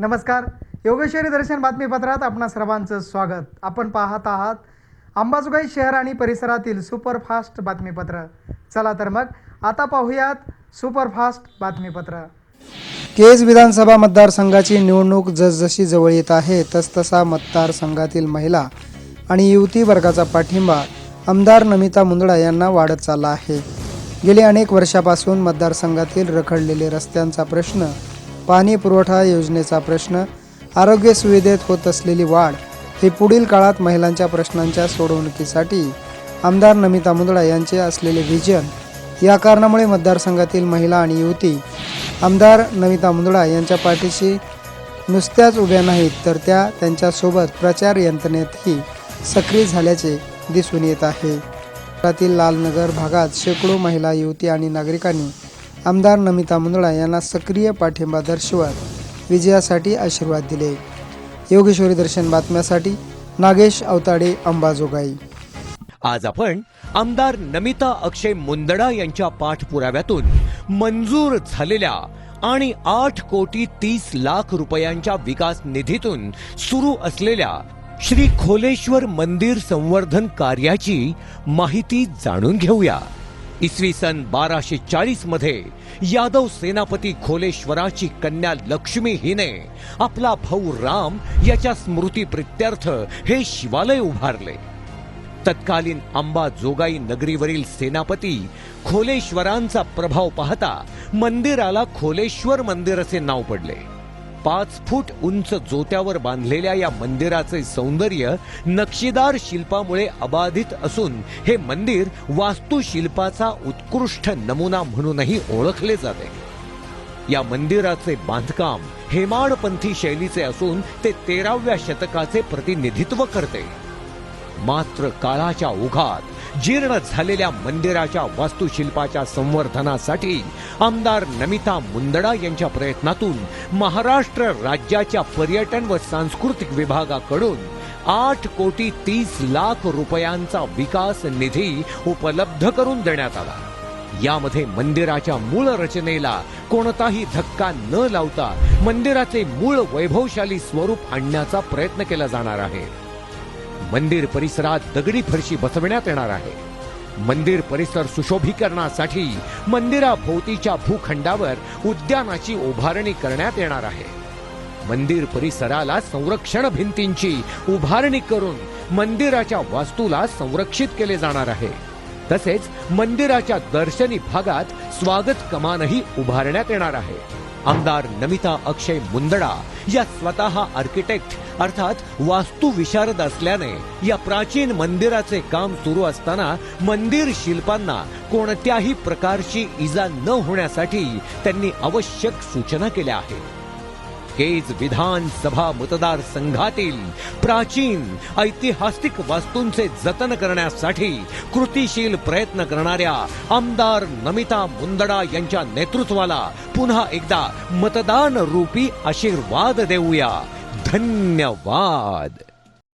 नमस्कार. योगेश्वरी दर्शन बातमीपत्रात आपणा सर्वांचं स्वागत. आपण पाहत आहात अंबाजोगाई शहर आणि परिसरातील सुपरफास्ट बातमीपत्र. चला तर मग आता पाहूयात सुपरफास्ट बातमीपत्र. केज विधानसभा मतदारसंघाची निवडणूक जसजशी जवळ येत आहे तसतसा मतदारसंघातील महिला आणि युवती वर्गाचा पाठिंबा आमदार नमिता मुंदडा यांना वाढत चालला आहे. गेली अनेक वर्षापासून मतदारसंघातील रखडलेले रस्त्यांचा प्रश्न पाणी पुरवठा योजनेचा प्रश्न आरोग्य सुविधेत होत असलेली वाढ हे पुढील काळात महिलांच्या प्रश्नांच्या सोडवणुकीसाठी आमदार नमिता मुंदडा यांचे असलेले व्हिजन या कारणामुळे मतदारसंघातील महिला आणि युवती आमदार नमिता मुंदडा यांच्या पाठीशी नुसत्याच उभ्या नाहीत तर त्या त्यांच्यासोबत प्रचार यंत्रणेतही सक्रिय झाल्याचे दिसून येत आहे. शहरातील लालनगर भागात शेकडो महिला युवती आणि नागरिकांनी आमदार नमिता मुंदळा यांना सक्रिय पाठिंबा दर्शवत विजयासाठी आशीर्वाद दिले. योगेश्वरी दर्शन बातम्यासाठी नागेश अवताडे अंबाजोगाई. आज आपण आमदार नमिता अक्षय मुंदडा यांच्या पाठपुराव्यातून मंजूर झालेल्या आणि आठ कोटी तीस लाख रुपयांच्या विकास निधीतून सुरू असलेल्या श्री खोलेश्वर मंदिर संवर्धन कार्याची माहिती जाणून घेऊया. इसवी सन बाराशे चाळीसमध्ये यादव सेनापती खोलेश्वराची कन्या लक्ष्मी हिने आपला भाऊ राम याच्या स्मृती प्रित्यर्थ हे शिवालय उभारले. तत्कालीन आंबा जोगाई नगरीवरील सेनापती खोलेश्वरांचा प्रभाव पाहता मंदिराला खोलेश्वर मंदिर असे नाव पडले. पाच फूट उंच जोत्यावर बांधलेल्या या मंदिराचे सौंदर्य नक्षीदार शिल्पामुळे अबाधित असून हे मंदिर वास्तुशिल्पाचा उत्कृष्ट नमुना म्हणूनही ओळखले जाते. या मंदिराचे बांधकाम हेमाडपंथी शैलीचे असून ते तेराव्या शतकाचे प्रतिनिधित्व करते. मात्र काळाच्या ओघात जीर्ण झालेल्या मंदिराच्या वास्तुशिल्पाच्या संवर्धनासाठी आमदार नमिता मुंदडा यांच्या प्रयत्नातून महाराष्ट्र राज्याच्या पर्यटन व सांस्कृतिक विभागाकडून आठ कोटी तीस लाख रुपयांचा विकास निधी उपलब्ध करून देण्यात आला. यामध्ये मंदिराच्या मूळ रचनेला कोणताही धक्का न लावता मंदिराचे मूळ वैभवशाली स्वरूप आणण्याचा प्रयत्न केला जाणार आहे. मंदिर परिसरात दगडी फरशी बसवण्यात येणार आहे. मंदिर परिसर सुशोभीकरणासाठी मंदिराभोवतीच्या भूखंडावर उद्यानाची उभारणी करण्यात येणार आहे. मंदिर परिसराला संरक्षण भिंतींची उभारणी करून मंदिराच्या वास्तूला संरक्षित केले जाणार आहे. तसेच मंदिराच्या दर्शनी भागात स्वागत कमानही उभारण्यात येणार आहे. आमदार नमिता अक्षय मुंदडा या स्वतः आर्किटेक्ट अर्थात वास्तू विशारद असल्याने या प्राचीन मंदिराचे काम सुरू असताना मंदिर शिल्पांना कोणत्याही प्रकारची इजा न होण्यासाठी त्यांनी आवश्यक सूचना केल्या आहेत. केज विधानसभा मतदारसंघातील प्राचीन ऐतिहासिक वास्तूंचे जतन करण्यासाठी कृतीशील प्रयत्न करणाऱ्या आमदार नमिता मुंदडा यांच्या नेतृत्वाला पुन्हा एकदा मतदान रूपी आशीर्वाद देऊया. धन्यवाद.